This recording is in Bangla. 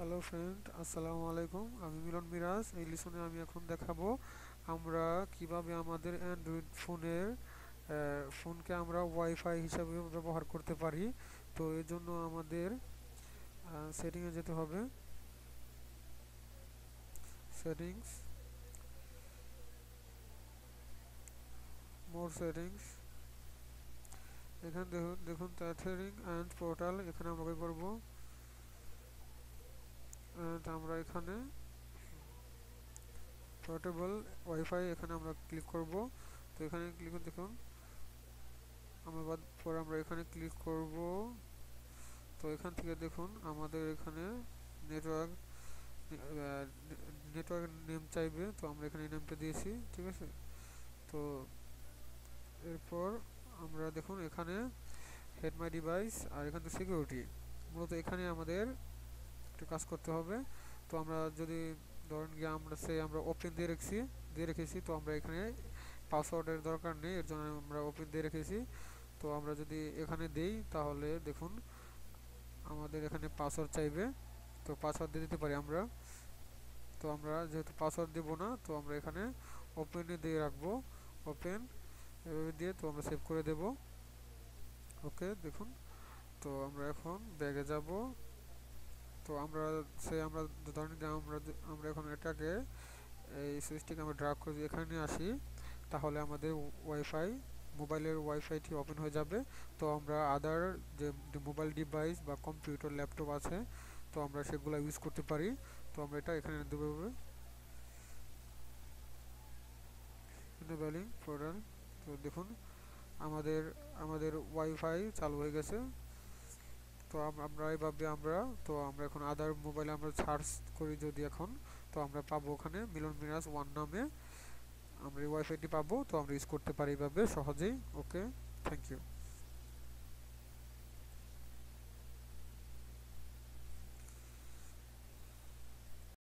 হ্যালো ফ্রেন্ড আসসালামু আলাইকুম আমি মিলন মিরাজ। এই লিসনে আমি এখন দেখাবো আমরা কীভাবে আমাদের অ্যান্ড্রয়েড ফোনের ফোনকে আমরা ওয়াইফাই হিসাবে ব্যবহার করতে পারি। তো এর জন্য আমাদের সেটিংয়ে যেতে হবে। সেটিংস মোর সেটিংস এখানে দেখুন দেখুন ট্যাথারিং অ্যান্ড পোর্টাল এখানে আমরা করব। আমরা এখানে পোর্টেবল ওয়াইফাই এখানে আমরা ক্লিক করব। তো এখানে ক্লিক দেখুন, আমরা পরে আমরা এখানে ক্লিক করব। তো এখান থেকে দেখুন, আমাদের এখানে নেটওয়ার্ক নেটওয়ার্ক নেম চাইবে, তো আমরা এখানে নেমটা দিয়েছি, ঠিক আছে? তো এরপর আমরা দেখুন, এখানে হেড মাই ডিভাইস আর এখান সিকিউরিটি মূলত এখানে আমাদের একটু কাজ করতে হবে। তো আমরা যদি ধরেন গিয়ে আমরা সে আমরা ওপেন দিয়ে রেখেছি দিয়ে রেখেছি, তো আমরা এখানে পাসওয়ার্ডের দরকার নেই, এর জন্য আমরা ওপেন দিয়ে রেখেছি। তো আমরা যদি এখানে দেই, তাহলে দেখুন আমাদের এখানে পাসওয়ার্ড চাইবে। তো পাসওয়ার্ড দিয়ে দিতে পারি আমরা। তো আমরা যেহেতু পাসওয়ার্ড দেবো না, তো আমরা এখানে ওপেনে দিয়ে রাখব। ওপেন এভাবে দিয়ে তো আমরা সেভ করে দেব। ওকে দেখুন। তো আমরা এখন ব্যাগে যাব। তো আমরা সে আমরা ধরেন যে আমরা আমরা এখন এটাকে এই সুইচটিকে আমরা ড্রাগ করে এখানে আসি, তাহলে আমাদের ওয়াইফাই মোবাইলের ওয়াইফাইটি ওপেন হয়ে যাবে। তো আমরা আদার যে মোবাইল ডিভাইস বা কম্পিউটার ল্যাপটপ আছে, তো আমরা সেগুলো ইউজ করতে পারি। তো আমরা এটা এখানে দেবো। ইনেবলিং ফোল্ডার তো দেখুন, আমাদের আমাদের ওয়াইফাই চালু হয়ে গেছে। তো আমরা এইভাবে আমরা, তো আমরা এখন আদার মোবাইলে আমরা সার্চ করি যদি এখন, তো আমরা পাবো ওখানে মিলন মিরাজ ওয়ান নামে। আমরা ওয়াইফাইটি পাবো, তো আমরা ইউজ করতে পারি এইভাবে সহজেই ওকে থ্যাংক ইউ